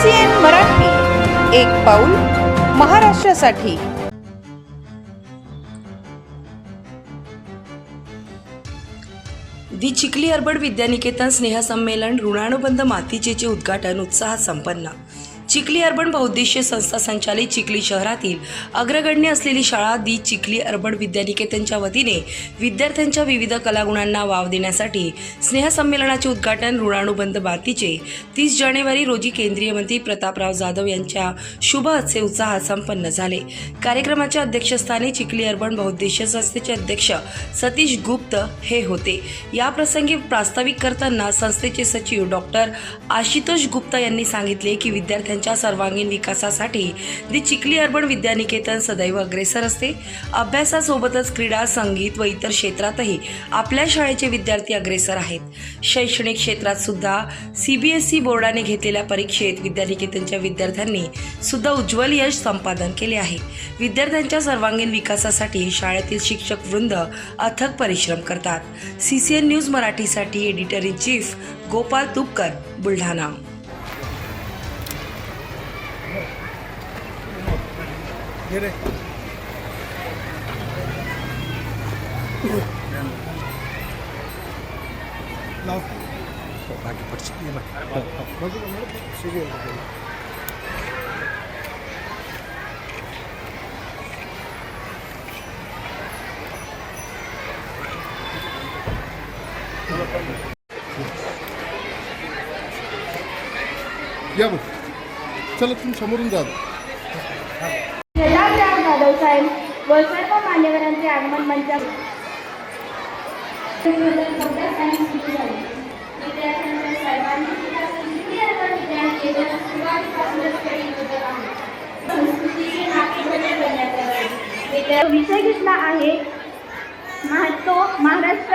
CCN Marathi एक पाऊल महाराष्ट्रासाठी. दि चिखली अर्बड विद्यानिकेतन स्नेहसंमेलन ऋणानुबंध मातीचेचे उद्घाटन उत्साहात संपन्न. चिखली अर्बन बहुद्देशीय संस्था संचालित चिखली शहरातील अग्रगण्य असलेली शाळा दी चिखली अर्बन विद्यानिकेतनच्या वतीने विद्यार्थ्यांच्या विविध कलागुणांना वाव देण्यासाठी स्नेहसंमेलनाचे उद्घाटन ऋणानुबंध बातीचे तीस जानेवारी रोजी केंद्रीय मंत्री प्रतापराव जाधव यांच्या शुभ हस्ते उत्साहात संपन्न झाले. कार्यक्रमाच्या अध्यक्षस्थानी चिखली अर्बन बहुद्देशीय संस्थेचे अध्यक्ष सतीश गुप्त हे होते. या प्रसंगी प्रास्ताविक करताना संस्थेचे सचिव डॉक्टर आशितोष गुप्ता यांनी सांगितले की विद्यार्थ्यांच्या सर्वांगीण विकासासाठी दि चिखली अर्बन विद्यानिकेतन सदैव अग्रेसर असते. अभ्यासासोबतच क्रीडा संगीत व इतर क्षेत्रातही आपल्या शाळेचे विद्यार्थी अग्रेसर आहेत. शैक्षणिक क्षेत्रात सुद्धा ई बोर्डाने घेतलेल्या परीक्षेत विद्यानिकेतनच्या विद्यार्थ्यांनी सुद्धा उज्ज्वल यश संपादन केले आहे. विद्यार्थ्यांच्या सर्वांगीण विकासासाठी शाळेतील शिक्षक वृंद अथक परिश्रम करतात. सी सी एन न्यूज मराठीसाठी editor in chief Gopal Tupkar Buldhana. Vô đi Lâu Ủa, bagi bersih mah. Bagus kamu bersih Ya bu. चला तुम्ही समोरून जा जलाग्राम जाधव साहेब व सर्व मान्यवरांचे आगमन मंचावर विद्यार्थ्यांच्या सर्वांनी सुरुवातीपासूनच खेळी उद्योग आहे संस्कृतीचे नाते घट्ट करण्यात आले विद्या- विषय घेतला आहे महत्त्व महाराष्ट्र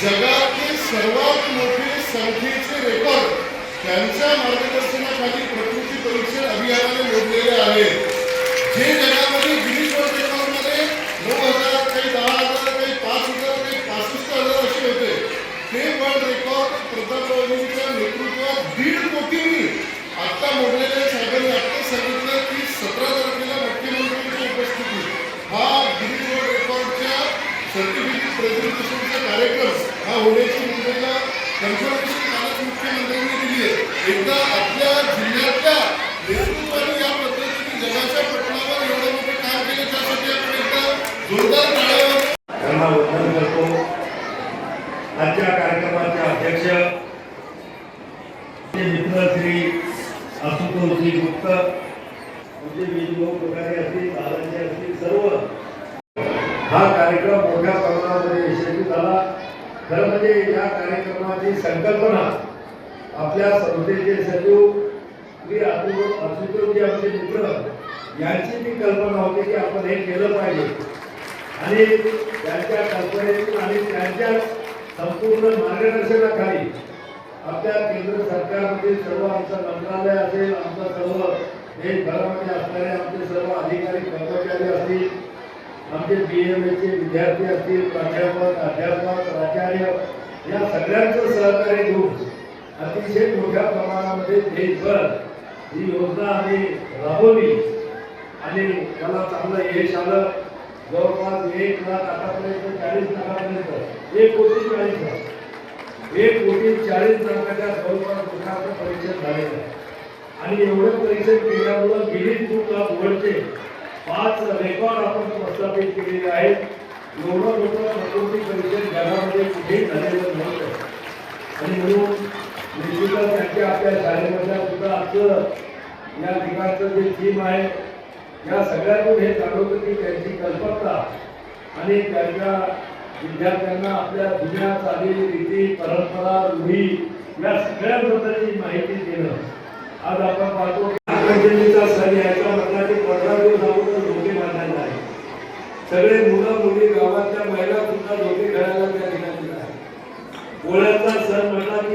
जगातील सर्वात मोठे संख्येचे रेकॉर्ड त्यांच्या मार्गदर्शनाखाली प्रकृती परीक्षण अभियानाने मोडलेले आहेत जे जगामध्ये एकदा आपल्या जिल्ह्यातल्या नेतृत्वाने या पद्धतीने जगाच्या पटलावर एवढं मोठं काम केलं त्यासाठी आपण एकदा जोरदार त्यांना वंदन करतो. आजच्या कार्यक्रमाचे अध्यक्ष मित्र श्री आशुतोषजी गुप्त म्हणजे विजलोक वगैरे असतील दादाजी असतील सर्व. हा कार्यक्रम मोठ्या प्रमाणामध्ये यशस्वी झाला. खरं म्हणजे या कार्यक्रमाची संकल्पना आपल्या संस्थेचे सचिव श्री आशुतोष आशुतोषजी आमचे मित्र यांची ती कल्पना होती की आपण हे केलं पाहिजे. आणि त्यांच्या कल्पनेतून आणि त्यांच्या संपूर्ण मार्गदर्शनाखाली आपल्या केंद्र सरकारमध्ये सर्व आमचं मंत्रालय असेल आमचं सर्व देशभरामध्ये असणारे आमचे सर्व अधिकारी कर्मचारी असतील आमचे बी एम एचे विद्यार्थी असतील प्राध्यापक अध्यापक प्राचार्य या सगळ्यांचं सहकार्य घेऊन अतिशय मोठ्या प्रमाणामध्ये देशभर ही योजना आम्ही राबवली. आणि त्याला चांगलं यश आलं. जवळपास एक लाख आतापर्यंत चाळीस लाखापर्यंत एक कोटी चाळीस लाख. एक कोटी चाळीस लाखाच्या जवळपास लोकांचं परीक्षण झालेलं आहे. आणि एवढं परीक्षण केल्यामुळं गिरीश बुक ऑफ वर्ल्डचे पाच रेकॉर्ड आपण प्रस्थापित केलेले आहेत. एवढं मोठं प्रकृती परीक्षण जगामध्ये कुठेही झालेलं नव्हतं. आणि म्हणून निश्चितच त्यांच्या आपल्या शाळेमधल्या सुद्धा आमचं या ठिकाणचं जे थीम आहे या सगळ्यातून हे जाणवतं की त्यांची कल्पकता आणि त्यांच्या विद्यार्थ्यांना आपल्या जुन्या चाली रीती परंपरा रूढी या सगळ्यांबद्दलची माहिती देणं आज आपण पाहतो की नागपंचमीचा सण यायचा म्हटला की पंधरा दिवस अगोदर धोके बांधायला आहे सगळे मुलं मुली गावातल्या महिला सुद्धा झोके खेळायला त्या ठिकाणी आहे पोळ्याचा सण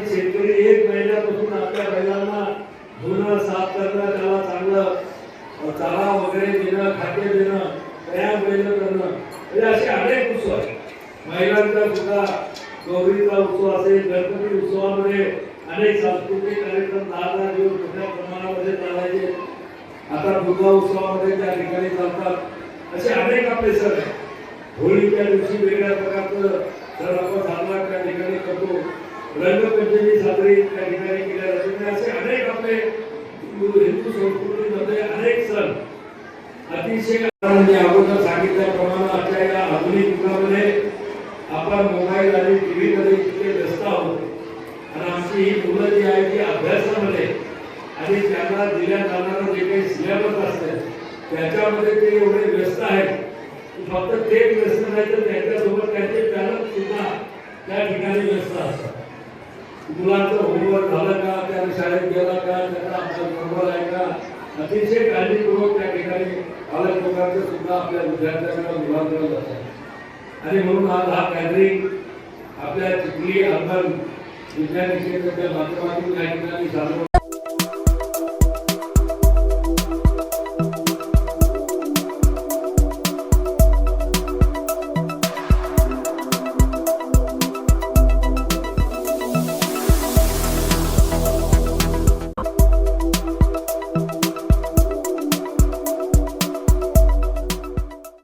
शेतकरी एक महिन्यापासून आपल्या बैलांना धुणं साफ करणं त्याला चांगलं चारा वगैरे देणं खाद्य देणं व्यायाम वगैरे करणं म्हणजे असे अनेक उत्सव आहेत. महिलांचा सुद्धा गौरीचा उत्सव असेल गणपती उत्सवामध्ये अनेक सांस्कृतिक कार्यक्रम दहा दहा दिवस मोठ्या प्रमाणामध्ये चालायचे. आता दुर्गा उत्सवामध्ये त्या ठिकाणी चालतात. असे अनेक आपले सण आहेत. होळीच्या दिवशी वेगळ्या प्रकारचं सण आपण साजरा त्या ठिकाणी करतो. रंगपंचमी साजरी त्या ठिकाणी केल्या जाते. असे अनेक आपले हिंदू संस्कृतीमध्ये अनेक सण अतिशय म्हणजे अगोदर सांगितल्याप्रमाणे आपल्या या आधुनिक युगामध्ये आपण मोबाईल आणि टी व्हीमध्ये इतके व्यस्त आहोत. आणि आमची ही मुलं जी आहे ती अभ्यासामध्ये आणि त्यांना दिल्या जाणारा जे काही सिलेबस असतं त्याच्यामध्ये ते एवढे व्यस्त आहेत फक्त ते व्यस्त नाही तर त्यांच्यासोबत त्यांचे पॅरंट सुद्धा त्या ठिकाणी व्यस्त असतात. मुलांचं होमवर्क झालं का? त्या शाळेत गेला का? त्याचा आपला बरोबर आहे का? अतिशय काळजीपूर्वक त्या ठिकाणी पालक लोकांचं सुद्धा आपल्या विद्यार्थ्यांना मुलांकडे जातात आणि म्हणून आज हा गॅदरिंग आपल्या चिखली अर्बन विज्ञान माध्यमातून या ठिकाणी साजरा